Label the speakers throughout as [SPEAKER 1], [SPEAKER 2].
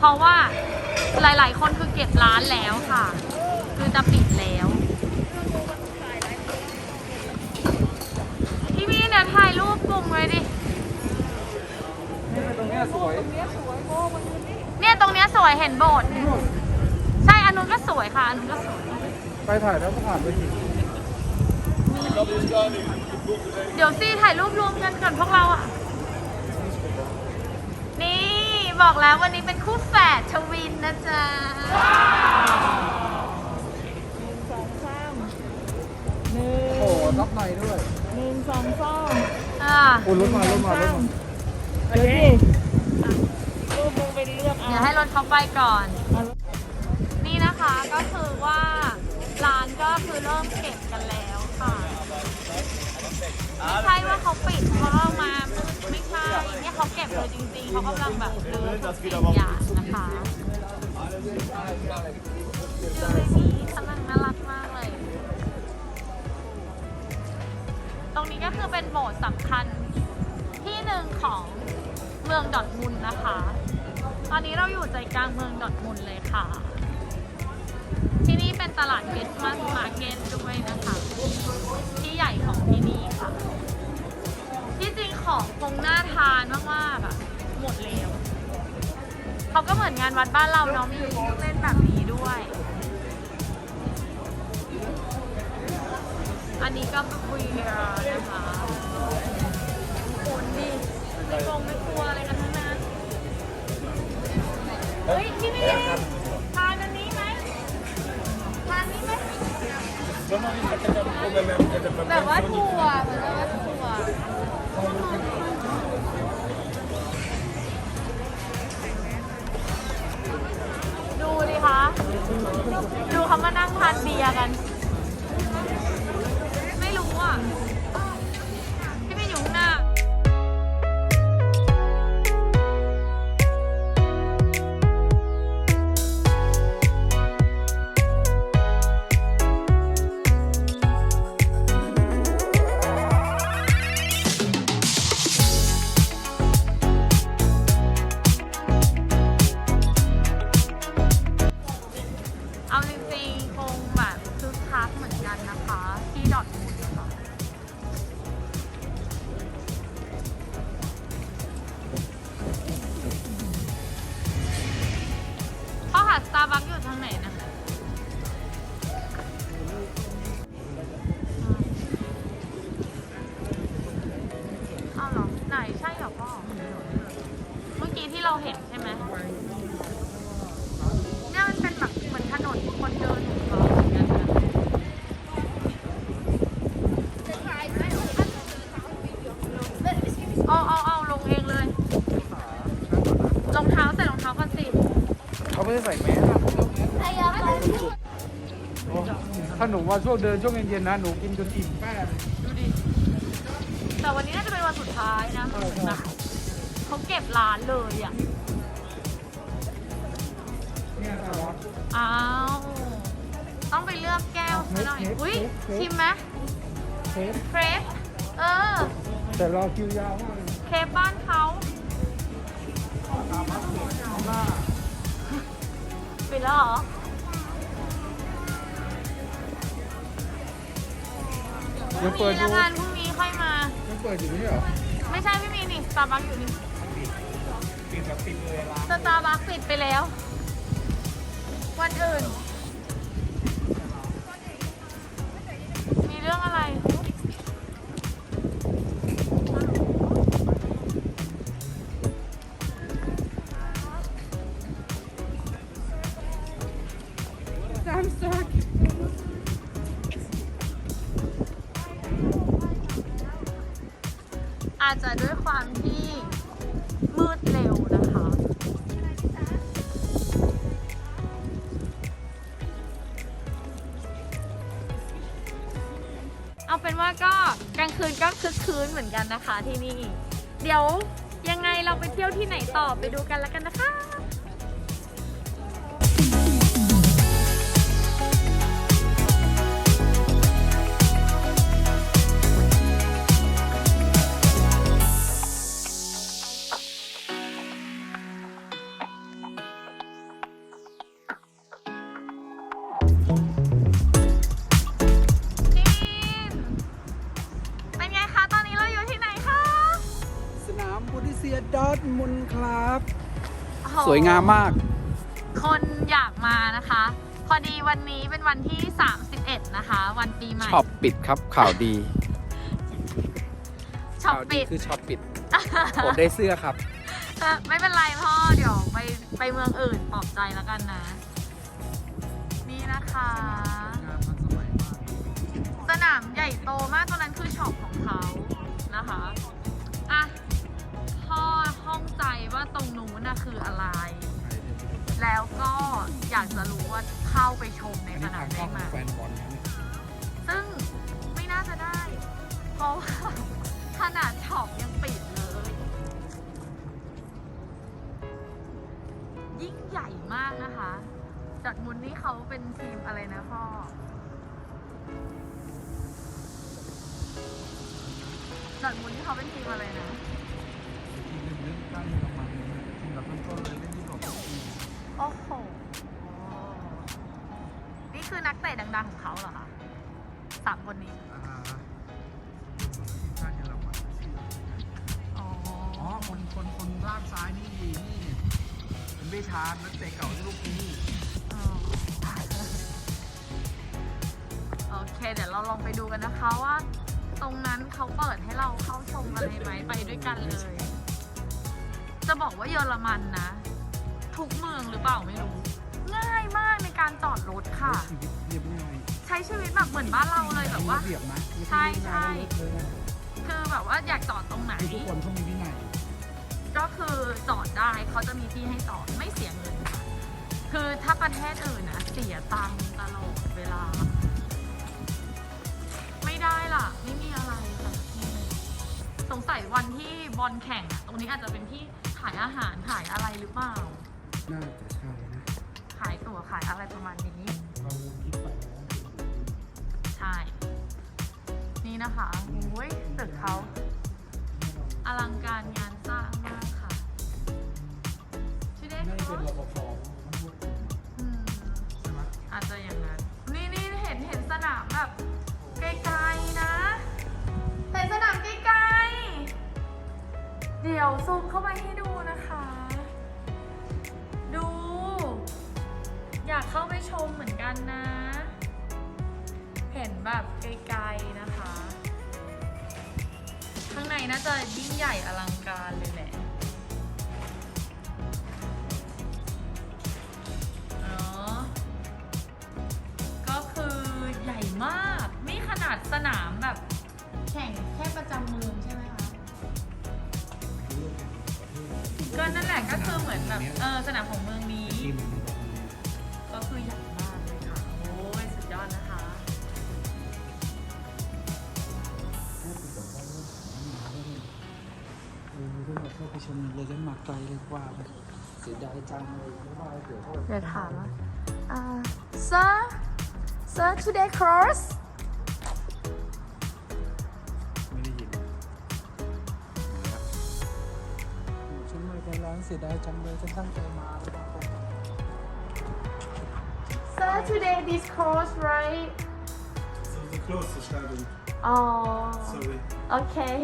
[SPEAKER 1] เพราะว่าหลาย ๆ คนคือเก็บร้านแล้วค่ะ คือจะปิดแล้ว พี่มี่เนี่ยถ่ายรูปกลุ่มเลยดิ
[SPEAKER 2] นี่ตรงเนี้ยสวย
[SPEAKER 1] เนี่ยตรงเนี้ยสวยเห็นโบสถ์เนี่ยใช่อันนู้นก็สวยค่ะ อันนู้นก็สวย
[SPEAKER 2] ไปถ่ายแล้วก็ผ่านไปที
[SPEAKER 1] เดี๋ยวซี่ถ่ายรูปรวมกันก่อนพวกเราอะ บอกแล้ววันนี้เป็นคู่แฝดทวินนะจ๊ะ
[SPEAKER 3] สองสามหนึ่
[SPEAKER 2] โอ้
[SPEAKER 3] ง
[SPEAKER 2] โหรับในด้วย
[SPEAKER 3] หนึ่งสองสอง
[SPEAKER 1] อ่า
[SPEAKER 2] โอ้รถมารถมารถมา
[SPEAKER 3] เดี๋ยวดิรูปมึงไปเลือกเอา
[SPEAKER 1] เดี๋ยวให้รถเขาไปก่อน
[SPEAKER 3] เอา
[SPEAKER 1] นี่นะคะก็คือว่าร้านก็คือเริ่มเก็บกันแล้วค่ะ ไม่ใช่ว่าเขาปิดเพราเรามาไม่ใช่เนี่ยเขาเก็บเลยจริงๆเขากำลังแบบรื้อทุกสิ่งอย่างนะคะดูเลยนี่กำลังน่ารักมากเลย ตรงนี้ก็คือเป็นโบสถ์สำคัญที่หนึ่งของเมืองดอทมุนนะคะ ตอนนี้เราอยู่ใจกลางเมืองดอทมุนเลยค่ะ เป็นตลาดคริสต์มาสมาร์เก็ตด้วยนะคะ ที่ใหญ่ของที่นี่ค่ะ ที่จริงของคงน่าทานมากๆอะหมดแล้วเขาก็เหมือนงานวัดบ้านเราเนาะมีเครื่องเล่นแบบนี้ ดูเขามานั่งทานเบียร์กัน ไม่ได้ใส่
[SPEAKER 2] แมสอะโอ้ถ้าหนูว่าช่วงเดินช่วงเย็นๆนะหนูกินจนอิ่มแป้เลย
[SPEAKER 1] ดูดิ แต่วันนี้น่าจะเป็นวันสุดท้ายนะ
[SPEAKER 2] ใช่ใช่
[SPEAKER 1] นะเขาเก็บร้านเลยอะ
[SPEAKER 2] เนี่ยสล็อต
[SPEAKER 1] อ้าว ต้องไปเลือกแก้วซะหน่อย อุ้ยชิมไหม
[SPEAKER 2] เทป
[SPEAKER 1] เครปเออ
[SPEAKER 2] แต่รอคิวยาวมากเลย
[SPEAKER 1] เครปบ้านเขา ปิดแล้วเหรอพ
[SPEAKER 2] ยั
[SPEAKER 1] รุ่
[SPEAKER 2] ง
[SPEAKER 1] ง
[SPEAKER 2] เปิด
[SPEAKER 1] นี้
[SPEAKER 2] อยู่
[SPEAKER 1] แล้วกันพรุ่งนี้ค่อยมา
[SPEAKER 2] ยังเปิดอยู่ไม่ใช่เหรอ
[SPEAKER 1] ไม่ใช่ไม่มีนี่สตาร์บัคอยู่นี่
[SPEAKER 2] ปิดแบบปิดเลยร้าน
[SPEAKER 1] สตาร์บัคปิดไปแล้ว วันอื่น ดเร็วนะคะ เอาเป็นว่าก็กลางคืนก็คึกคืนเหมือนกันนะคะที่นี่ เดี๋ยวยังไงเราไปเที่ยวที่ไหนต่อไปดูกันแล้วกันนะคะ
[SPEAKER 2] วยงามมาก
[SPEAKER 1] คนอยากมานะคะ พอดีวันนี้เป็นวันที่ 31 นะคะ วันปีใหม่
[SPEAKER 2] ช็อปปิดครับข่าวดี
[SPEAKER 1] ช็อป
[SPEAKER 2] ข่าวดี
[SPEAKER 1] ปิด
[SPEAKER 2] คือช็อปปิดผมได้เสื้อครับ
[SPEAKER 1] เออไม่เป็นไรพ่อเดี๋ยวไปไปเมืองอื่นปลอบใจแล้วกันนะ นี่นะคะ สนามใหญ่โตมากตรงนั้นคือช็อปของเขานะคะ อะพ่อห้องใจว่าตรง นู้นน่ะคืออะไร แล้วก็อยากจะรู้ว่าเข้าไปชมในสนามได้ไหม
[SPEAKER 2] แฟนบอลนะเนี่ย
[SPEAKER 1] ซึ่งไม่น่าจะได้ เพราะว่าขนาดช็อปยังปิดเลย ยิ่งใหญ่มากนะคะ จากมุนนี่เขาเป็นทีมอะไรนะพ่อจากมุนนี่เขาเป็นทีมอะไรนะ โอ้โห นี่คือนักเตะดังๆของเขาเหรอคะสามคนนี้อ๋อ
[SPEAKER 2] อ๋อคนคนคนล่างซ้ายนี่นี่เป็นเบชาร์นักเตะเก่าที่ลูกนี้
[SPEAKER 1] อ๋อโอเค เดี๋ยวเราลองไปดูกันนะคะว่า ตรงนั้นเขาเปิดให้เราเข้าชมอะไรไหมไปด้วยกันเลย จะบอกว่าเยอรมันนะ ทุกเมืองหรือเปล่าไม่รู้ ง่ายมากในการจอดรถค่ะ
[SPEAKER 2] ชีวิตเรียบง่าย
[SPEAKER 1] ใช้ชีวิตแบบเหมือนบ้านเราเลยแบบว่า
[SPEAKER 2] มีระเบียบนะไม่
[SPEAKER 1] ใช่ใช่
[SPEAKER 2] ง่ายๆเลยนะ
[SPEAKER 1] คือแบบว่าอยากจอดตรงไหน
[SPEAKER 2] คือทุกคนต้องมีวินัย
[SPEAKER 1] ก็คือจอดได้เขาจะมีที่ให้จอดไม่เสียเงินค่ะคือถ้าประเทศอื่นนะเสียตังค์ตลอดเวลา ไม่ได้ล่ะ ไม่มีอะไรค่ะที่นี่สงสัยวันที่บอลแข่งอะตรงนี้อาจจะเป็นที่ ขายอาหารขายอะไรหรือเปล่า
[SPEAKER 2] น่าจะใช่นะ
[SPEAKER 1] ขายตั๋วขายอะไรประมาณนี้
[SPEAKER 2] เราคิดไปแล้ว
[SPEAKER 1] ใช่ นี่นะคะโอ้ยตึกเขาอลังการงานสร้างมากค่ะชื่อเด็ก
[SPEAKER 2] น่าจะ
[SPEAKER 1] เขา
[SPEAKER 2] เป็นรปภมันพูดถึง
[SPEAKER 1] อืม
[SPEAKER 2] ใช่ไหม
[SPEAKER 1] อาจจะอย่าง เดี๋ยวซูมเข้าไปให้ดูนะคะ ดู อยากเข้าไปชมเหมือนกันนะ เห็นแบบไกลๆนะคะ ข้างในน่าจะยิ่งใหญ่อลังการเลยแหละ คือเหมือนแบบเออสนามของเมืองนี้
[SPEAKER 2] ทีมมันบอกว่าไง
[SPEAKER 1] ก็คือใหญ่มากเลยค่ะ โอ้ยสุดยอดนะคะ
[SPEAKER 2] เออเรื่องเข้าไปชมเลยกันมาไกลเลยกว่าเสียดายจังเลยเพราะว่าเดี๋ยวเขา
[SPEAKER 1] เดี๋ยวถามว่าอ่า sir sir today cross
[SPEAKER 2] นไม่เป็นไรเสียดายจังเลยฉันตั้งใจมาแล้วบางคน
[SPEAKER 1] sir today this cross right
[SPEAKER 4] So the close the Stadion.
[SPEAKER 1] oh
[SPEAKER 4] Sorry.
[SPEAKER 1] okay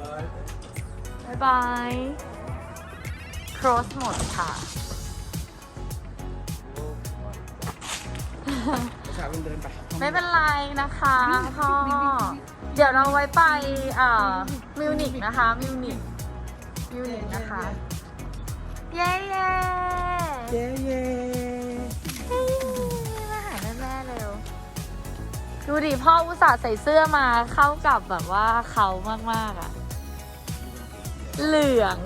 [SPEAKER 4] Bye.
[SPEAKER 1] บายบาย cross หมดค่ะ
[SPEAKER 2] ประชาชนเดินไป
[SPEAKER 1] ไม่เป็นไรนะคะพ่อเดี๋ยวเราไว้ไปเอ่อมิวนิกนะคะมิวนิกมิวนิกนะคะ เย้เย้
[SPEAKER 2] เย้เย้
[SPEAKER 1] เฮ้ยมาหาแม่ๆเร็ว ดูดิพ่ออุตส่าห์ใส่เสื้อมาเข้ากับแบบว่าเขามากๆอะเหลือง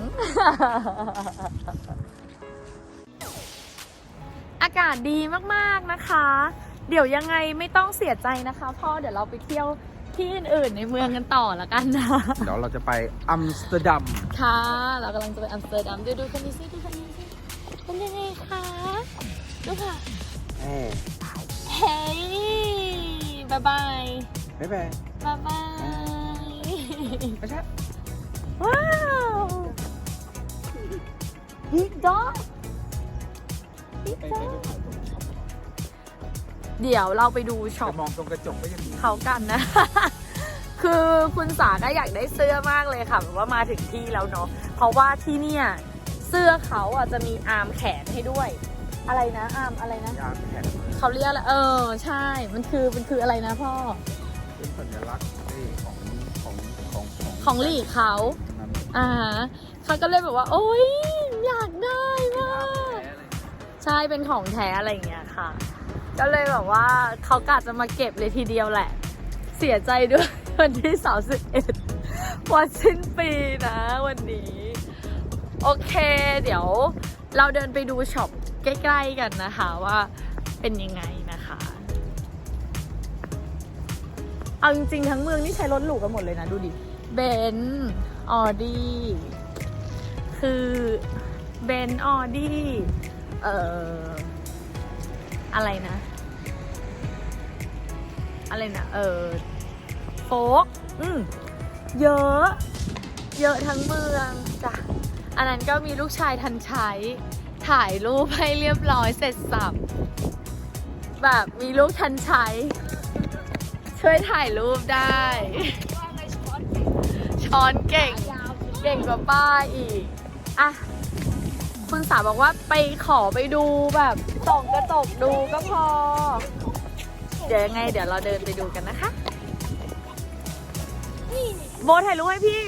[SPEAKER 1] อากาศดีมากๆนะคะ เดี๋ยวยังไงไม่ต้องเสียใจนะคะ พ่อเดี๋ยวเราไปเที่ยว ที่อื่นๆในเมืองกันต่อละกันนะ
[SPEAKER 2] เดี๋ยวเราจะไปอัมสเตอร์ดัม
[SPEAKER 1] ค่ะ เรากำลังจะไปอัมสเตอร์ดัมดูดูคันนี้สิดูคันนี้สิเป็นยังไงคะดูค่ะ
[SPEAKER 2] เอ้ย
[SPEAKER 1] เฮ้ยบายบาย
[SPEAKER 2] บ๊ายบาย
[SPEAKER 1] บายบาย
[SPEAKER 2] ไม่ใช่
[SPEAKER 1] ว้าวบิ๊กด็อกบิ๊กด็อก เดี๋ยวเราไปดูช็อป
[SPEAKER 2] จะมองตรงกระจกก็ยังดี
[SPEAKER 1] เขากันนะ คือคุณสาก็อยากได้เสื้อมากเลยค่ะแบบว่ามาถึงที่แล้วเนาะเพราะว่าที่เนี่ยเสื้อเขาอะจะมีอาร์มแขนให้ด้วย อะไรนะอาร์มอะไรนะ
[SPEAKER 2] ยางแผ่น
[SPEAKER 1] เขาเรียกอะไรเออ ใช่ มันคือมันคืออะไรนะพ่อ
[SPEAKER 2] เป็นสัญลักษณ์เอ้ยของของของ
[SPEAKER 1] ของหลีกเขา
[SPEAKER 2] นั้น
[SPEAKER 1] อ่าฮะเขาก็เลยแบบว่า โอ๊ยอยากได้มากใช่เป็นของแท้อะไรอย่างเงี้ยค่ะ ก็เลยแบบว่าเขากะจะมาเก็บเลยทีเดียวแหละ เสียใจด้วยวันที่ 31วันสิ้นปีนะวันนี้ โอเค เดี๋ยวเราเดินไปดูช็อปใกล้ ๆ กันนะคะว่าเป็นยังไงนะคะเอาจริงๆทั้งเมืองนี่ใช้รถหรูกันหมดเลยนะ ดูดิเบนออดี้คือเบนออดี้เอ่ออะไรนะ อะไรนะเออโฟกอืมเยอะ เยอะทั้งเมืองจ้ะอันนั้นก็มีลูกชายทันใช้ ถ่ายรูปให้เรียบร้อยเสร็จสับ แบบมีลูกทันใช้ ช่วยถ่ายรูปได้ ช้อนเก่ง เก่งกว่าป้าอีก อะ คุณสาวบอกว่าไปขอไปดูแบบส่องกระจกดูก็พอ เดี๋ยวยังไงเดี๋ยวเราเดินไปดูกันนะคะ โบถ่ายรูปให้พี่